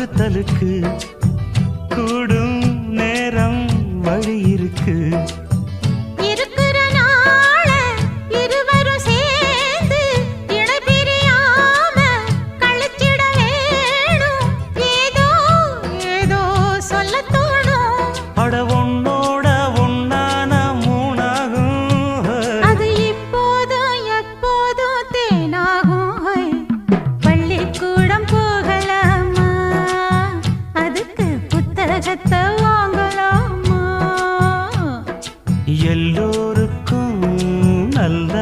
வகுத்தலுக்கு கூடும் நேரம் வழி இருக்கு. கஷ்டத்தை வாங்கலாமா? எல்லோருக்கும் நல்ல